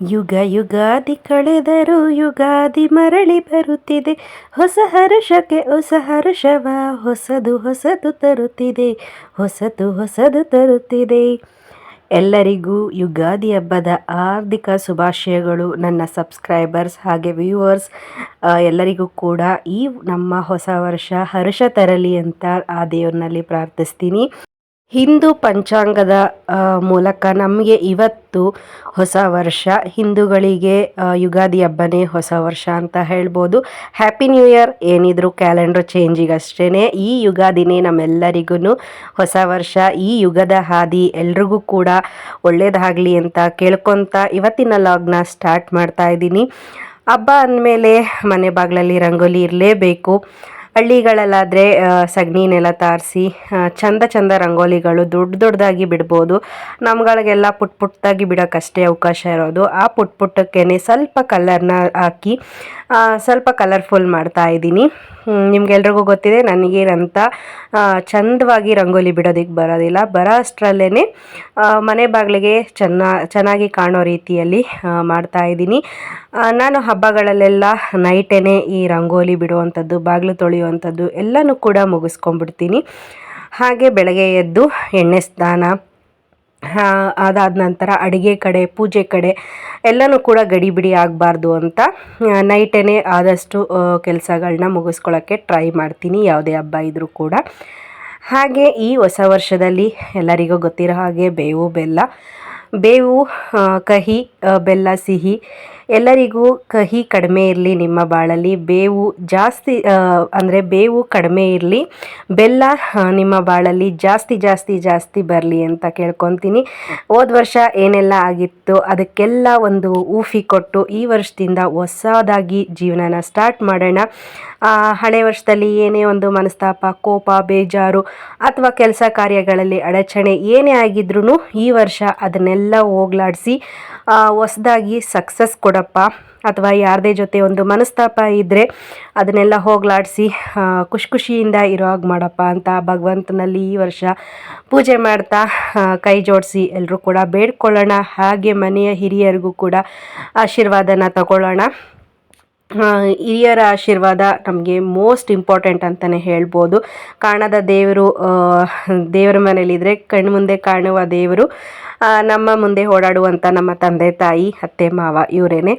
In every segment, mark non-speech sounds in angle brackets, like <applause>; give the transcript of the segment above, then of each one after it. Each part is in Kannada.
ಯುಗ ಯುಗಾದಿ ಕಳೆದರೂ ಯುಗಾದಿ ಮರಳಿ ಬರುತ್ತಿದೆ. ಹೊಸ ಹರುಷಕ್ಕೆ ಹೊಸ ಹರುಷವ ಹೊಸದು ಹೊಸದು ತರುತ್ತಿದೆ. ಹೊಸತು ಹೊಸದು ತರುತ್ತಿದೆ. ಎಲ್ಲರಿಗೂ ಯುಗಾದಿ ಹಬ್ಬದ ಹಾರ್ದಿಕ ಶುಭಾಶಯಗಳು. ನನ್ನ ಸಬ್ಸ್ಕ್ರೈಬರ್ಸ್ ಹಾಗೆ ವ್ಯೂವರ್ಸ್ ಎಲ್ಲರಿಗೂ ಕೂಡ ಈ ನಮ್ಮ ಹೊಸ ವರ್ಷ ಹರ್ಷ ತರಲಿ ಅಂತ ಆ ದೇವರಿನಲ್ಲಿ ಪ್ರಾರ್ಥಿಸ್ತೀನಿ. ಹಿಂದೂ ಪಂಚಾಂಗದ ಮೂಲಕ ನಮಗೆ ಇವತ್ತು ಹೊಸ ವರ್ಷ, ಹಿಂದೂಗಳಿಗೆ ಯುಗಾದಿ ಹಬ್ಬನೇ ಹೊಸ ವರ್ಷ ಅಂತ ಹೇಳ್ಬೋದು. ಹ್ಯಾಪಿ ನ್ಯೂ ಇಯರ್ ಏನಿದ್ರು ಕ್ಯಾಲೆಂಡರ್ ಚೇಂಜಿಗಷ್ಟೇ ಈ ಯುಗಾದಿನೇ ನಮ್ಮೆಲ್ಲರಿಗೂ ಹೊಸ ವರ್ಷ. ಈ ಯುಗದ ಹಾದಿ ಎಲ್ರಿಗೂ ಕೂಡ ಒಳ್ಳೇದಾಗಲಿ ಅಂತ ಕೇಳ್ಕೊತ ಇವತ್ತಿನ ಲಾಗ್ನ ಸ್ಟಾರ್ಟ್ ಮಾಡ್ತಾ ಇದ್ದೀನಿ. ಹಬ್ಬ ಅಂದಮೇಲೆ ಮನೆ ಬಾಗಿಲಲ್ಲಿ ರಂಗೋಲಿ ಇರಲೇಬೇಕು. ಹಳ್ಳಿಗಳಲ್ಲಾದರೆ ಸಗಣಿನೆಲ್ಲ ನೆಲ ತಾರಿಸಿ ಚಂದ ಚಂದ ರಂಗೋಲಿಗಳು ದೊಡ್ಡ ದೊಡ್ಡದಾಗಿ ಬಿಡ್ಬೋದು. ನಮ್ಗಳಿಗೆಲ್ಲ ಪುಟ್ ಪುಟ್ಟದಾಗಿ ಬಿಡೋಕ್ಕಷ್ಟೇ ಅವಕಾಶ ಇರೋದು. ಆ ಪುಟ್ ಪುಟ್ಟಕ್ಕೇ ಸ್ವಲ್ಪ ಕಲರ್ನ ಹಾಕಿ ಸ್ವಲ್ಪ ಕಲರ್ಫುಲ್ ಮಾಡ್ತಾ ಇದ್ದೀನಿ. ನಿಮ್ಗೆಲ್ರಿಗೂ ಗೊತ್ತಿದೆ, ನನಗೇನಂತ ಚಂದವಾಗಿ ರಂಗೋಲಿ ಬಿಡೋದಕ್ಕೆ ಬರೋದಿಲ್ಲ. ಬರೋ ಅಷ್ಟರಲ್ಲೇ ಮನೆ ಬಾಗಿಲಿಗೆ ಚೆನ್ನ, ಚೆನ್ನಾಗಿ ಕಾಣೋ ರೀತಿಯಲ್ಲಿ ಮಾಡ್ತಾ ಇದ್ದೀನಿ. ನಾನು ಹಬ್ಬಗಳಲ್ಲೆಲ್ಲ ನೈಟೇ ಈ ರಂಗೋಲಿ ಬಿಡುವಂಥದ್ದು, ಬಾಗಿಲು ತೊಳೆಯುವಂಥದ್ದು ಎಲ್ಲನೂ ಕೂಡ ಮುಗಿಸ್ಕೊಂಡ್ಬಿಡ್ತೀನಿ. ಹಾಗೆ ಬೆಳಗ್ಗೆ ಎದ್ದು ಎಣ್ಣೆ ಸ್ನಾನ ಅದಾದ ನಂತರ ಅಡುಗೆ ಕಡೆ, ಪೂಜೆ ಕಡೆ ಎಲ್ಲನೂ ಕೂಡ ಗಡಿಬಿಡಿ ಆಗಬಾರ್ದು ಅಂತ ನೈಟೇ ಆದಷ್ಟು ಕೆಲಸಗಳನ್ನ ಮುಗಿಸ್ಕೊಳ್ಳೋಕ್ಕೆ ಟ್ರೈ ಮಾಡ್ತೀನಿ, ಯಾವುದೇ ಹಬ್ಬ ಇದ್ದರೂ ಕೂಡ. ಹಾಗೆ ಈ ಹೊಸ ವರ್ಷದಲ್ಲಿ ಎಲ್ಲರಿಗೂ ಗೊತ್ತಿರೋ ಹಾಗೆ ಬೇವು, ಬೆಲ್ಲ, ಬೇವು ಕಹಿ ಬೆಲ್ಲ, ಸಿಹಿ ಎಲ್ಲರಿಗೂ ಕಹಿ ಕಡಿಮೆ ಇರಲಿ ನಿಮ್ಮ ಬಾಳಲ್ಲಿ, ಬೇವು ಜಾಸ್ತಿ ಅಂದರೆ ಬೇವು ಕಡಿಮೆ ಇರಲಿ, ಬೆಲ್ಲ ನಿಮ್ಮ ಬಾಳಲ್ಲಿ ಜಾಸ್ತಿ ಜಾಸ್ತಿ ಜಾಸ್ತಿ ಬರಲಿ ಅಂತ ಕೇಳ್ಕೊತೀನಿ. ಹೋದ ವರ್ಷ ಏನೆಲ್ಲ ಆಗಿತ್ತು, ಅದಕ್ಕೆಲ್ಲ ಒಂದು ಊಫಿ ಕೊಟ್ಟು ಈ ವರ್ಷದಿಂದ ಹೊಸದಾಗಿ ಜೀವನನ ಸ್ಟಾರ್ಟ್ ಮಾಡೋಣ. ಹಳೆ ವರ್ಷದಲ್ಲಿ ಏನೇ ಒಂದು ಮನಸ್ತಾಪ, ಕೋಪ, ಬೇಜಾರು ಅಥವಾ ಕೆಲಸ ಕಾರ್ಯಗಳಲ್ಲಿ ಅಡಚಣೆ ಏನೇ ಆಗಿದ್ರೂ ಈ ವರ್ಷ ಅದನ್ನೆಲ್ಲ ಹೋಗ್ಲಾಡಿಸಿ ಹೊಸದಾಗಿ ಸಕ್ಸಸ್ ಕೊಡಪ್ಪ. ಅಥವಾ ಯಾರದೇ ಜೊತೆ ಒಂದು ಮನಸ್ತಾಪ ಇದ್ದರೆ ಅದನ್ನೆಲ್ಲ ಹೋಗ್ಲಾಡಿಸಿ ಖುಷಿ ಖುಷಿಯಿಂದ ಇರೋ ಹಾಗೆ ಮಾಡಪ್ಪ ಅಂತ ಭಗವಂತನಲ್ಲಿ ಈ ವರ್ಷ ಪೂಜೆ ಮಾಡ್ತಾ ಕೈ ಜೋಡಿಸಿ ಎಲ್ಲರೂ ಕೂಡ ಬೇಡ್ಕೊಳ್ಳೋಣ. ಹಾಗೆ ಮನೆಯ ಹಿರಿಯರಿಗೂ ಕೂಡ ಆಶೀರ್ವಾದನ ತಗೊಳ್ಳೋಣ. ಹಿರಿಯರ ಆಶೀರ್ವಾದ ನಮಗೆ ಮೋಸ್ಟ್ ಇಂಪಾರ್ಟೆಂಟ್ ಅಂತಲೇ ಹೇಳ್ಬೋದು. ಕಾಣದ ದೇವರು ದೇವರ ಮನೇಲಿದ್ದರೆ ಕಣ್ಣು ಮುಂದೆ ಕಾಣುವ ದೇವರು ನಮ್ಮ ಮುಂದೆ ಓಡಾಡುವಂಥ ನಮ್ಮ ತಂದೆ, ತಾಯಿ, ಅತ್ತೆ, ಮಾವ ಇವರೇನೆ.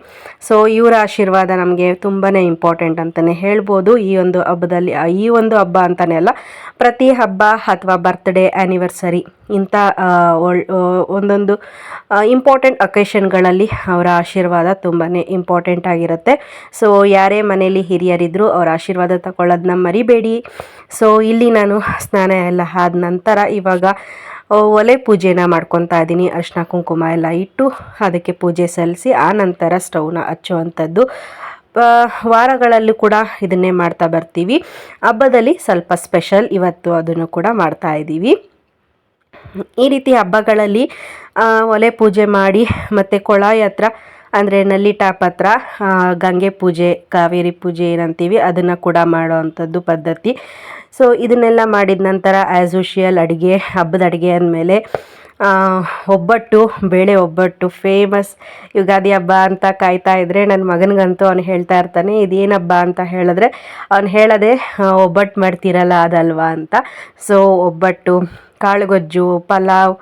ಸೊ ಇವರ ಆಶೀರ್ವಾದ ನಮಗೆ ತುಂಬಾ ಇಂಪಾರ್ಟೆಂಟ್ ಅಂತಲೇ ಹೇಳ್ಬೋದು. ಈ ಒಂದು ಹಬ್ಬದಲ್ಲಿ, ಈ ಒಂದು ಹಬ್ಬ ಅಂತಲೇ ಅಲ್ಲ, ಪ್ರತಿ ಹಬ್ಬ ಅಥವಾ ಬರ್ತ್ಡೇ ಆ್ಯನಿವರ್ಸರಿ ಇಂಥ ಒಂದೊಂದು ಇಂಪಾರ್ಟೆಂಟ್ ಅಕೇಶನ್ಗಳಲ್ಲಿ ಅವರ ಆಶೀರ್ವಾದ ತುಂಬಾ ಇಂಪಾರ್ಟೆಂಟ್ ಆಗಿರುತ್ತೆ. ಸೊ ಯಾರೇ ಮನೆಯಲ್ಲಿ ಹಿರಿಯರಿದ್ದರೂ ಅವರ ಆಶೀರ್ವಾದ ತಗೊಳ್ಳೋದನ್ನ ಮರಿಬೇಡಿ. ಸೊ ಇಲ್ಲಿ ನಾನು ಸ್ನಾನ ಎಲ್ಲ ಆದ ನಂತರ ಇವಾಗ ಒಲೆ ಪೂಜೆನ ಮಾಡ್ಕೊತಾ ಇದ್ದೀನಿ. ಅರ್ಶಿನ, ಕುಂಕುಮ ಎಲ್ಲ ಇಟ್ಟು ಅದಕ್ಕೆ ಪೂಜೆ ಸಲ್ಲಿಸಿ, ಆ ನಂತರ ಸ್ಟವ್ನ ಹಚ್ಚುವಂಥದ್ದು. ವಾರಗಳಲ್ಲೂ ಕೂಡ ಇದನ್ನೇ ಮಾಡ್ತಾ ಬರ್ತೀವಿ. ಹಬ್ಬದಲ್ಲಿ ಸ್ವಲ್ಪ ಸ್ಪೆಷಲ್ ಇವತ್ತು ಅದನ್ನು ಕೂಡ ಮಾಡ್ತಾ ಇದ್ದೀವಿ. ಈ ರೀತಿ ಹಬ್ಬಗಳಲ್ಲಿ ಒಲೆ ಪೂಜೆ ಮಾಡಿ ಮತ್ತು ಕೊಳಾಯಿ ಹತ್ರ ಅಂದರೆ ನಲ್ಲಿ ಟಾಪ್ ಹತ್ರ ಗಂಗೆ ಪೂಜೆ, ಕಾವೇರಿ ಪೂಜೆ ಏನಂತೀವಿ, ಅದನ್ನು ಕೂಡ ಮಾಡೋ ಅಂಥದ್ದು ಪದ್ಧತಿ. ಸೊ ಇದನ್ನೆಲ್ಲ ಮಾಡಿದ ನಂತರ ಆ್ಯಸ್ ಯೂಶಿಯಲ್ ಅಡುಗೆ, ಹಬ್ಬದ ಅಡುಗೆ ಅಂದಮೇಲೆ ಒಬ್ಬಟ್ಟು, ಬೇಳೆ ಒಬ್ಬಟ್ಟು ಫೇಮಸ್ ಯುಗಾದಿ ಹಬ್ಬ ಅಂತ ಕಾಯ್ತಾ ಇದ್ದರೆ ನನ್ನ ಮಗನಿಗಂತೂ ಅವನು ಹೇಳ್ತಾ ಇರ್ತಾನೆ, ಇದೇನು ಹಬ್ಬ ಅಂತ ಹೇಳಿದ್ರೆ, ಅವನು ಹೇಳದೆ ಒಬ್ಬಟ್ಟು ಮಾಡ್ತೀರಲ್ಲ ಅದಲ್ವಾ ಅಂತ. ಸೊ ಒಬ್ಬಟ್ಟು, ಕಾಳುಗೊಜ್ಜು, ಪಲಾವ್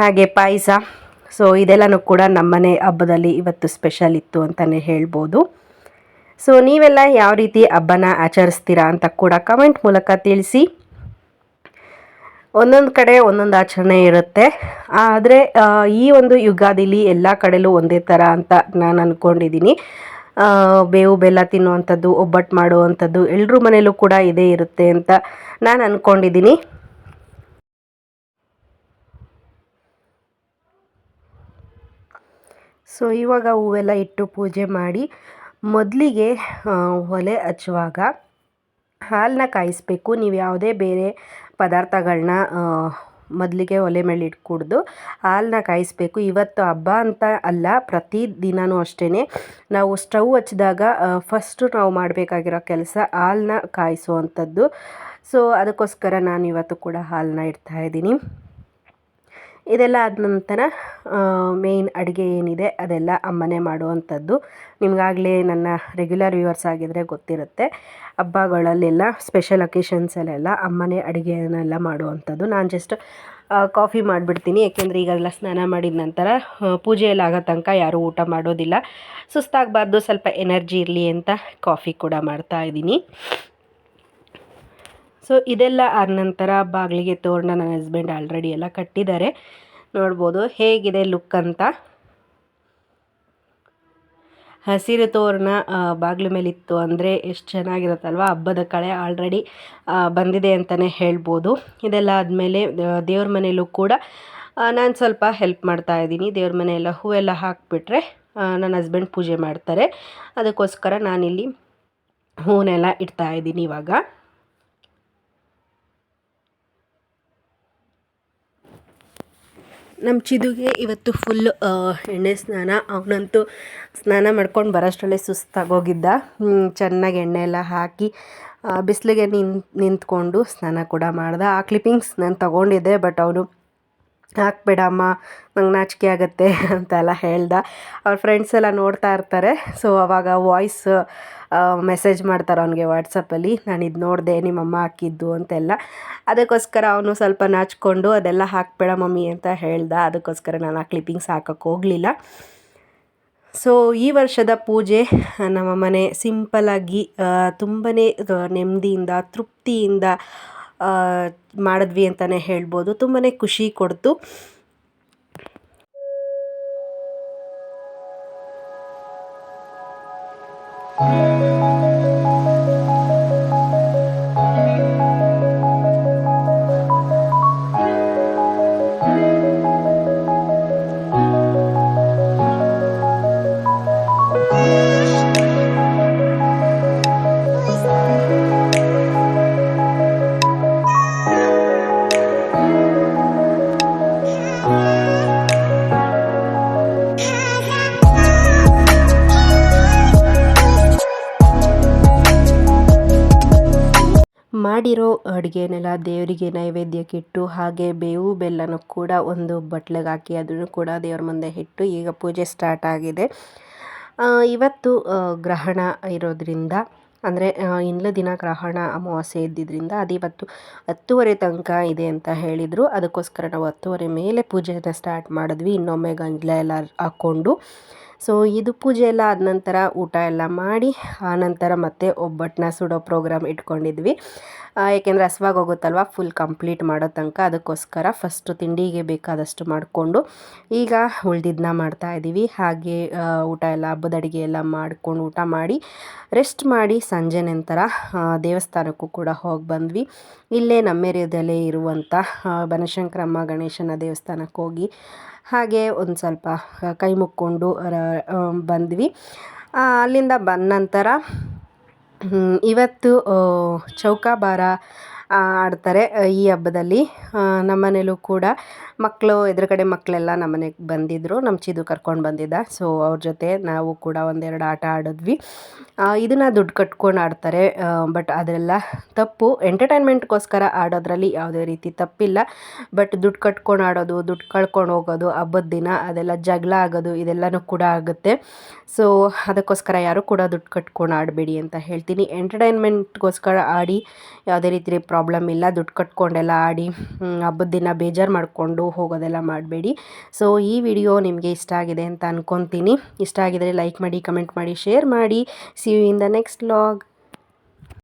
ಹಾಗೆ ಪಾಯಸ ಸೊ ಇದೆಲ್ಲನೂ ಕೂಡ ನಮ್ಮನೆ ಹಬ್ಬದಲ್ಲಿ ಇವತ್ತು ಸ್ಪೆಷಲ್ ಇತ್ತು ಅಂತಲೇ ಹೇಳ್ಬೋದು. ಸೊ ನೀವೆಲ್ಲ ಯಾವ ರೀತಿ ಹಬ್ಬನ ಆಚರಿಸ್ತೀರಾ ಅಂತ ಕೂಡ ಕಮೆಂಟ್ ಮೂಲಕ ತಿಳಿಸಿ. ಒಂದೊಂದು ಕಡೆ ಒಂದೊಂದು ಆಚರಣೆ ಇರುತ್ತೆ. ಆದರೆ ಈ ಒಂದು ಯುಗಾದಿಲಿ ಎಲ್ಲ ಕಡೆಲೂ ಒಂದೇ ಥರ ಅಂತ ನಾನು ಅಂದ್ಕೊಂಡಿದ್ದೀನಿ ಬೇವು ಬೆಲ್ಲ ತಿನ್ನುವಂಥದ್ದು, ಒಬ್ಬಟ್ಟು ಮಾಡುವಂಥದ್ದು ಎಲ್ಲರೂ ಮನೆಯಲ್ಲೂ ಕೂಡ ಇದೇ ಇರುತ್ತೆ ಅಂತ ನಾನು ಅಂದ್ಕೊಂಡಿದ್ದೀನಿ ಸೊ ಇವಾಗ ಹೂವೆಲ್ಲ ಇಟ್ಟು ಪೂಜೆ ಮಾಡಿ ಮೊದಲಿಗೆ ಒಲೆ ಹಚ್ಚುವಾಗ ಹಾಲನ್ನ ಕಾಯಿಸಬೇಕು. ನೀವು ಯಾವುದೇ ಬೇರೆ ಪದಾರ್ಥಗಳನ್ನ ಮೊದಲಿಗೆ ಒಲೆ ಮೇಲೆ ಇಟ್ಟು ಇಟ್ಕೂಡ್ದು ಹಾಲನ್ನ ಕಾಯಿಸಬೇಕು. ಇವತ್ತು ಹಬ್ಬ ಅಂತ ಅಲ್ಲ, ಪ್ರತಿ ದಿನವೂ ಅಷ್ಟೇ ನಾವು ಸ್ಟವ್ ಹಚ್ಚಿದಾಗ ಫಸ್ಟು ನಾವು ಮಾಡಬೇಕಾಗಿರೋ ಕೆಲಸ ಹಾಲನ್ನ ಕಾಯಿಸುವಂಥದ್ದು. ಸೊ ಅದಕ್ಕೋಸ್ಕರ ನಾನು ಇವತ್ತು ಕೂಡ ಹಾಲನ್ನ ಇಡ್ತಾಯಿದ್ದೀನಿ ಇದೆಲ್ಲ ಆದ ನಂತರ ಮೇಯ್ನ್ ಅಡುಗೆ ಏನಿದೆ ಅದೆಲ್ಲ ಅಮ್ಮನೇ ಮಾಡುವಂಥದ್ದು. ನಿಮಗಾಗಲೇ ನನ್ನ ರೆಗ್ಯುಲರ್ ವ್ಯೂವರ್ಸ್ ಆಗಿದ್ದರೆ ಗೊತ್ತಿರುತ್ತೆ. ಹಬ್ಬಗಳಲ್ಲೆಲ್ಲ ಸ್ಪೆಷಲ್ ಅಕೇಶನ್ಸಲ್ಲೆಲ್ಲ ಅಮ್ಮನೇ ಅಡುಗೆಯನ್ನೆಲ್ಲ ಮಾಡುವಂಥದ್ದು. ನಾನು ಜಸ್ಟ್ ಕಾಫಿ ಮಾಡಿಬಿಡ್ತೀನಿ. ಏಕೆಂದರೆ ಈಗೆಲ್ಲ ಸ್ನಾನ ಮಾಡಿದ ನಂತರ ಪೂಜೆಯಲ್ಲಿ ಆಗೋ ತನಕ ಯಾರೂ ಊಟ ಮಾಡೋದಿಲ್ಲ. ಸುಸ್ತಾಗಬಾರ್ದು, ಸ್ವಲ್ಪ ಎನರ್ಜಿ ಇರಲಿ ಅಂತ ಕಾಫಿ ಕೂಡ ಮಾಡ್ತಾ ಇದ್ದೀನಿ. ಸೊ ಇದೆಲ್ಲ ಆದ ನಂತರ ಬಾಗಿಲಿಗೆ ತೋರಣ ನನ್ನ ಹಸ್ಬೆಂಡ್ ಆಲ್ರೆಡಿ ಎಲ್ಲ ಕಟ್ಟಿದ್ದಾರೆ. ನೋಡ್ಬೋದು ಹೇಗಿದೆ ಲುಕ್ ಅಂತ. ಹಸಿರು ತೋರಣ ಬಾಗಿಲು ಮೇಲಿತ್ತು ಅಂದರೆ ಎಷ್ಟು ಚೆನ್ನಾಗಿರುತ್ತಲ್ವ? ಹಬ್ಬದ ಕಳೆ ಆಲ್ರೆಡಿ ಬಂದಿದೆ ಅಂತಲೇ ಹೇಳ್ಬೋದು. ಇದೆಲ್ಲ ಆದಮೇಲೆ ದೇವ್ರ ಮನೆಯಲ್ಲೂ ಕೂಡ ನಾನು ಸ್ವಲ್ಪ ಹೆಲ್ಪ್ ಮಾಡ್ತಾ ಇದ್ದೀನಿ. ದೇವ್ರ ಮನೆಯೆಲ್ಲ ಹೂವೆಲ್ಲ ಹಾಕಿಬಿಟ್ರೆ ನನ್ನ ಹಸ್ಬೆಂಡ್ ಪೂಜೆ ಮಾಡ್ತಾರೆ. ಅದಕ್ಕೋಸ್ಕರ ನಾನಿಲ್ಲಿ ಹೂವನ್ನೆಲ್ಲ ಇಡ್ತಾ ಇದ್ದೀನಿ ಇವಾಗ. ನಮ್ಮ ಚಿದುಗೆ ಇವತ್ತು ಫುಲ್ ಎಣ್ಣೆ ಸ್ನಾನ. ಅವನಂತೂ ಸ್ನಾನ ಮಾಡ್ಕೊಂಡು ಬರೋಷ್ಟರಲ್ಲೇ ಸುಸ್ತಾಗೋಗಿದ್ದ ಚೆನ್ನಾಗಿ ಎಣ್ಣೆ ಎಲ್ಲ ಹಾಕಿ ಬಿಸಿಲಿಗೆ ನಿಂತ್ಕೊಂಡು ಸ್ನಾನ ಕೂಡ ಮಾಡ್ದ. ಆ ಕ್ಲಿಪ್ಪಿಂಗ್ಸ್ ನಾನು ತಗೊಂಡಿದ್ದೆ ಬಟ್ ಅವನು ಹಾಕ್ಬೇಡ ಅಮ್ಮ ನಂಗೆ ನಾಚಿಕೆ ಆಗುತ್ತೆ <laughs> ಅಂತೆಲ್ಲ ಹೇಳ್ದ. ಅವ್ರ ಫ್ರೆಂಡ್ಸ್ ಎಲ್ಲ ನೋಡ್ತಾ ಇರ್ತಾರೆ. ಸೊ ಅವಾಗ ವಾಯ್ಸ್ ಮೆಸೇಜ್ ಮಾಡ್ತಾರೆ ಅವನಿಗೆ ವಾಟ್ಸಪ್ಪಲ್ಲಿ ನಾನು ಇದು ನೋಡಿದೆ, ನಿಮ್ಮಮ್ಮ ಹಾಕಿದ್ದು ಅಂತೆಲ್ಲ. ಅದಕ್ಕೋಸ್ಕರ ಅವನು ಸ್ವಲ್ಪ ನಾಚ್ಕೊಂಡು ಅದೆಲ್ಲ ಹಾಕ್ಬೇಡ ಮಮ್ಮಿ ಅಂತ ಹೇಳ್ದ. ಅದಕ್ಕೋಸ್ಕರ ನಾನು ಆ ಕ್ಲಿಪ್ಪಿಂಗ್ಸ್ ಹಾಕಕ್ಕೆ ಹೋಗಲಿಲ್ಲ. ಸೊ ಈ ವರ್ಷದ ಪೂಜೆ, ನಮ್ಮ ಮನೆ ಸಿಂಪಲಾಗಿ ತುಂಬಾ ನೆಮ್ಮದಿಯಿಂದ, ತೃಪ್ತಿಯಿಂದ ಮಾಡಿದ್ವಿ ಅಂತಲೇ ಹೇಳ್ಬೋದು. ತುಂಬಾ ಖುಷಿ ಕೊಡ್ತು. ಮಾಡಿರೋ ಅಡುಗೆನೆಲ್ಲ ದೇವರಿಗೆ ನೈವೇದ್ಯಕ್ಕೆ ಇಟ್ಟು ಹಾಗೆ ಬೇವು ಬೆಲ್ಲನೂ ಕೂಡ ಒಂದು ಬಟ್ಲಿಗೆ ಹಾಕಿ ಅದನ್ನು ಕೂಡ ದೇವ್ರ ಮುಂದೆ ಇಟ್ಟು ಈಗ ಪೂಜೆ ಸ್ಟಾರ್ಟ್ ಆಗಿದೆ. ಇವತ್ತು ಗ್ರಹಣ ಇರೋದ್ರಿಂದ, ಅಂದರೆ ಇನ್ನೂ ದಿನ ಗ್ರಹಣ ಅಮಾವಾಸ್ಯೆ ಇದ್ದಿದ್ದರಿಂದ ಅದು ಇವತ್ತು ಹತ್ತುವರೆ ತನಕ ಇದೆ ಅಂತ ಹೇಳಿದರು. ಅದಕ್ಕೋಸ್ಕರ ನಾವು ಹತ್ತುವರೆ ಮೇಲೆ ಪೂಜೆನ ಸ್ಟಾರ್ಟ್ ಮಾಡಿದ್ವಿ. ಇನ್ನೊಮ್ಮೆ ಗಂಜಲ ಎಲ್ಲ ಹಾಕ್ಕೊಂಡು. ಸೊ ಇದು ಪೂಜೆ ಎಲ್ಲ ಆದ ನಂತರ ಊಟ ಎಲ್ಲ ಮಾಡಿ ಆನಂತರ ಮತ್ತೆ ಒಬ್ಬಟ್ಟನ್ನ ಸುಡೋ ಪ್ರೋಗ್ರಾಮ್ ಇಟ್ಕೊಂಡಿದ್ವಿ. ಏಕೆಂದರೆ ಹಸ್ವಾಗಿ ಹೋಗುತ್ತಲ್ವ? ಫುಲ್ ಕಂಪ್ಲೀಟ್ ಮಾಡೋ ತನಕ ಅದಕ್ಕೋಸ್ಕರ ಫಸ್ಟು ತಿಂಡಿಗೆ ಬೇಕಾದಷ್ಟು ಮಾಡಿಕೊಂಡು ಈಗ ಉಳ್ದಿದ್ದನ್ನ ಮಾಡ್ತಾ ಇದ್ದೀವಿ ಹಾಗೆ ಊಟ ಎಲ್ಲ, ಹಬ್ಬದ ಅಡುಗೆ ಎಲ್ಲ ಮಾಡ್ಕೊಂಡು ಊಟ ಮಾಡಿ ರೆಸ್ಟ್ ಮಾಡಿ ಸಂಜೆ ನಂತರ ದೇವಸ್ಥಾನಕ್ಕೂ ಕೂಡ ಹೋಗಿ ಬಂದ್ವಿ. ಇಲ್ಲೇ ನಮ್ಮ ಏರಿಯಾದಲ್ಲೇ ಇರುವಂಥ ಬನಶಂಕರಮ್ಮ ಗಣೇಶನ ದೇವಸ್ಥಾನಕ್ಕೆ ಹೋಗಿ ಹಾಗೆ ಒಂದು ಸ್ವಲ್ಪ ಕೈ ಮುಕ್ಕೊಂಡು ಬಂದ್ವಿ. ಅಲ್ಲಿಂದ ಬಂದ ನಂತರ ಇವತ್ತು ಚೌಕಾಬಾರ ಆಡ್ತಾರೆ ಈ ಹಬ್ಬದಲ್ಲಿ. ನಮ್ಮನೇಲೂ ಕೂಡ ಮಕ್ಕಳು, ಎದುರುಗಡೆ ಮಕ್ಕಳೆಲ್ಲ ನಮ್ಮನೆಗೆ ಬಂದಿದ್ದರು ನಮ್ಮ ಚಿದು ಕರ್ಕೊಂಡು ಬಂದಿದ್ದ. ಸೊ ಅವ್ರ ಜೊತೆ ನಾವು ಕೂಡ ಒಂದೆರಡು ಆಟ ಆಡಿದ್ವಿ. ಇದನ್ನು ದುಡ್ಡು ಕಟ್ಕೊಂಡು ಆಡ್ತಾರೆ. ಬಟ್ ಅದೆಲ್ಲ ತಪ್ಪು. ಎಂಟರ್ಟೈನ್ಮೆಂಟ್ಗೋಸ್ಕರ ಆಡೋದ್ರಲ್ಲಿ ಯಾವುದೇ ರೀತಿ ತಪ್ಪಿಲ್ಲ. ಬಟ್ ದುಡ್ಡು ಕಟ್ಕೊಂಡು ಆಡೋದು, ದುಡ್ಡು ಕಳ್ಕೊಂಡು ಹೋಗೋದು, ಹಬ್ಬದ ದಿನ ಅದೆಲ್ಲ ಜಗಳ ಆಗೋದು, ಇದೆಲ್ಲನೂ ಕೂಡ ಆಗುತ್ತೆ. ಸೊ ಅದಕ್ಕೋಸ್ಕರ ಯಾರೂ ಕೂಡ ದುಡ್ಡು ಕಟ್ಕೊಂಡು ಆಡಬೇಡಿ ಅಂತ ಹೇಳ್ತೀನಿ. ಎಂಟರ್ಟೈನ್ಮೆಂಟ್ಗೋಸ್ಕರ ಆಡಿ ಯಾವುದೇ ರೀತಿ ಪ್ರಾಬ್ಲಮ್ ಇಲ್ಲ, ದುಡ್ಡು ಕಟ್ಕೊಂಡೆಲ್ಲ ಆಡಿ ಹಬ್ಬದ ದಿನ ಬೇಜಾರು ಮಾಡಿಕೊಂಡು ಹೋಗೋದೆಲ್ಲ ಮಾಡಬೇಡಿ. ಸೊ ಈ ವಿಡಿಯೋ ನಿಮಗೆ ಇಷ್ಟ ಆಗಿದೆ ಅಂತ ಅಂದ್ಕೊತೀನಿ ಇಷ್ಟ ಆಗಿದರೆ ಲೈಕ್ ಮಾಡಿ ಕಮೆಂಟ್ ಮಾಡಿ ಶೇರ್ ಮಾಡಿ. See you in the next log